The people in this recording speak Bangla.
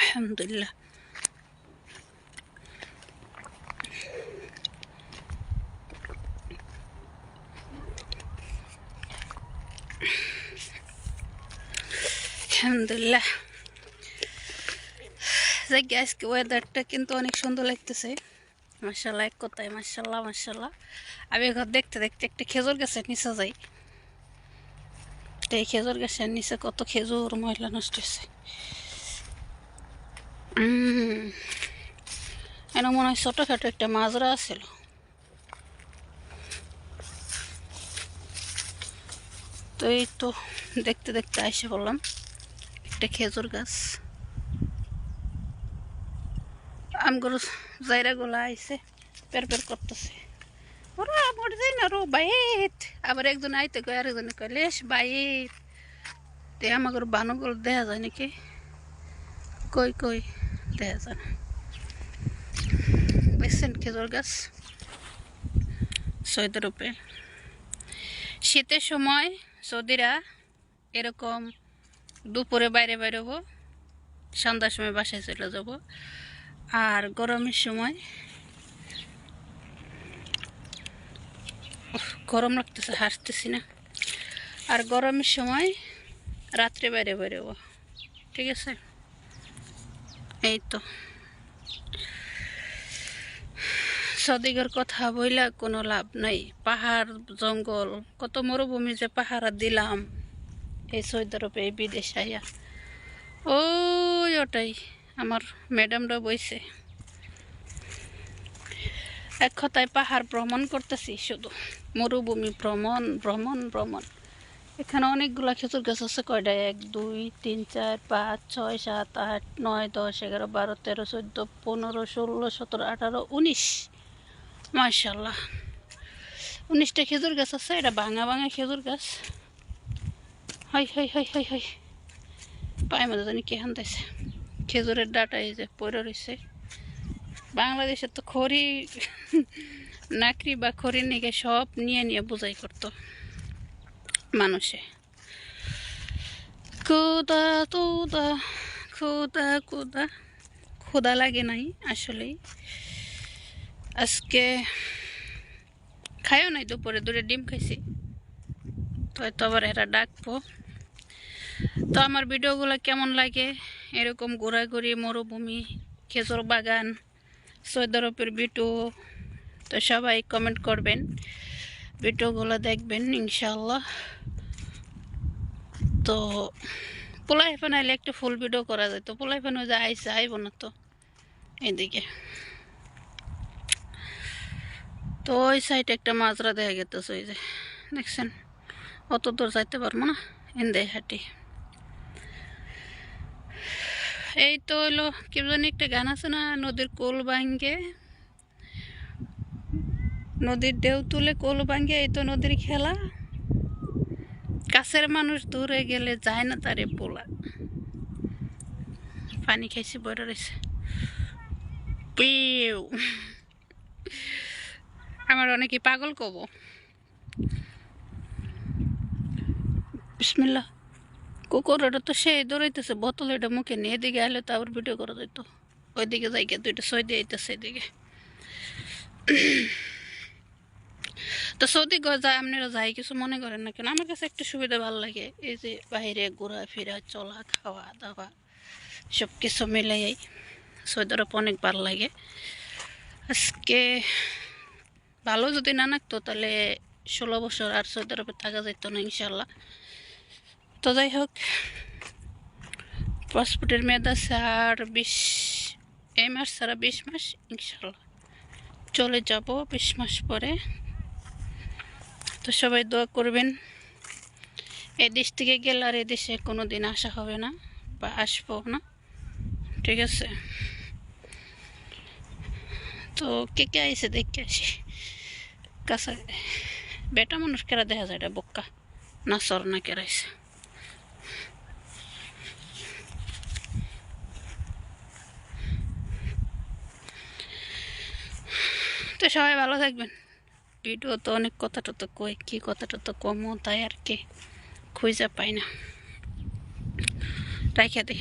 আলহামদুলিল্লাহ আলহামদুলিল্লাহ যাই আজকে ওয়েদারটা কিন্তু অনেক সুন্দর লাগতেছে। মার্শাল্লাহ এক কথায় মার্শাল্লাহ মার্শাল্লাহ আমি ঘর দেখতে দেখতে একটা খেজুর গাছের নিচে যাই। এই খেজুর গাছের নিচে কত খেজুর ময়লা নষ্ট হয়েছে এনে মনে হয় ছোটোখাটো একটা মাজরা আছিল তো এই তো দেখতে দেখতে এসে বললাম একটা খেজুর গাছ। আমগুলো জায়রাগুলো আইসে পের পের করতেছে। ওরা মরে যাই না রো, বাইত। আবার একজন আইতে কয়, আরেকজনে কয়, লেস বাইত। তে আমাদের বানুগুলো দেখা যায় নাকি? কই কই? দেখা যায় খেজুর গাছ সৈদ রূপে। শীতের সময় সৌদিরা এরকম দুপুরে বাইরে বেরোবো, সন্ধ্যার সময় বাসায় চলে যাব। আর গরমের সময় গরম লাগতেছে, হাসতেছি না। আর গরমের সময় রাত্রে বাইরে বেরোবো, ঠিক আছে? এই তো সদিকের কথা বইলা কোনো লাভ নাই। পাহাড়, জঙ্গল, কত মরুভূমি যে পাহাড় দিলাম। এই সৌদি এই বিদেশ আইয়া। ওই ওটাই, আমার ম্যাডামরা বইছে। এক কথায় পাহাড় ভ্রমণ করতেছি শুধু। মরুভূমি ভ্রমণ ভ্রমণ ভ্রমণ। এখানে অনেকগুলা খেজুর গাছ আছে কয়টা এক, দুই, তিন, চার, পাঁচ, ছয়, সাত, আট, নয়, দশ, এগারো, বারো, তেরো, চোদ্দ, পনেরো, ষোলো, সতেরো, আঠারো, উনিশ। মার্শাল্লাহ উনিশটা খেজুর গাছ আছে, এটা ভাঙা ভাঙা খেজুর গাছ। হয় হয় হয় হয় হয় পায়ে মধ্যে জানি কে হান্দাইছে খেজুরের ডাটা এই যে পড়ে রয়েছে বাংলাদেশে তো খড়ি নাকরি বা খড়ি নিয়ে সব নিয়ে নিয়ে বোঝাই করতো। মানুষে। কোদা তোদা খোদা খোদা লাগে নাই আসলেই। আজকে খাইও নাই দুপুরে দূরে ডিম খাইছি। তো হয়তো আবার এরা ডাকবো। তো আমার ভিডিওগুলো কেমন লাগে? এরকম ঘোরাঘুরি, মরুভূমি, খেজুর বাগান সৈদরপের ভিডিও, তো সবাই কমেন্ট করবেন। ভিডিওগুলো দেখবেন ইনশাল্লাহ তো পোলাই ফেন আইলে একটা ফুল ভিডিও করা যায়। তো পোলাই ফেন যে আইসে আইব না তো, এদিকে। তো ওই সাইডে একটা মাজরা দেখা গেতেছে, ওই যে, দেখছেন? অত দূর যাইতে পারব না এন্দে হাঁটি। এই তো হলো কি জানি একটা গান আছে না, নদীর কোল ভাঙ্গে নদীর ঢেউ তুলে কোল ভাঙ্গে এই তো নদীর খেলা। কাছের মানুষ দূরে গেলে যায় না তারে পোলা। পানি খাইছি বড় রয়েছে পিউ। আমার অনেকে পাগল কব। বিসমিল্লা কুকুর ওটা তো সেই দৌড়াইতেছে, বোতল এটা মুখে নিয়ে এদিকে আলে তো আবার ভিডিও করা যেত ওইদিকে যাই গিয়ে দুইটা সই দিয়ে আইতেছে এদিকে। তো সৌদি ঘর যায় আপনারা যাই, কিছু মনে করেন না কেন? আমার কাছে একটু সুবিধা ভালো লাগে, এই যে বাইরে ঘোরাফেরা, চলা, খাওয়া, দাওয়া, সব কিছু মিলাই সৌদি আরব অনেক ভালো লাগে। আজকে ভালো যদি না নাকতো তাহলে ষোলো বছর আর সৌদি আরবে থাকা যেত না ইনশাল্লাহ তো যাই হোক, পাসপোর্টের মেয়াদ আছে আর বিশ, এই মাস ছাড়া বিশ মাস ইনশাল্লাহ চলে যাব বিশ মাস পরে। তো সবাই দোয়া করবেন। এই দেশ থেকে গেলে আর এদেশে কোনো দিন আসা হবে না বা আসব না। ঠিক আছে? তো কে কে আইসে দেখে আসি। কাছে বেটা মানুষ কেরা দেখা যায় এটা বক্কা না সর না কেরাইছে তো সবাই ভালো থাকবেন। ভিডিও তো অনেক কথাটা তো কই কী কথাটা তো কমও তাই আর কি, খুঁজে পাই না। রাইখা দিই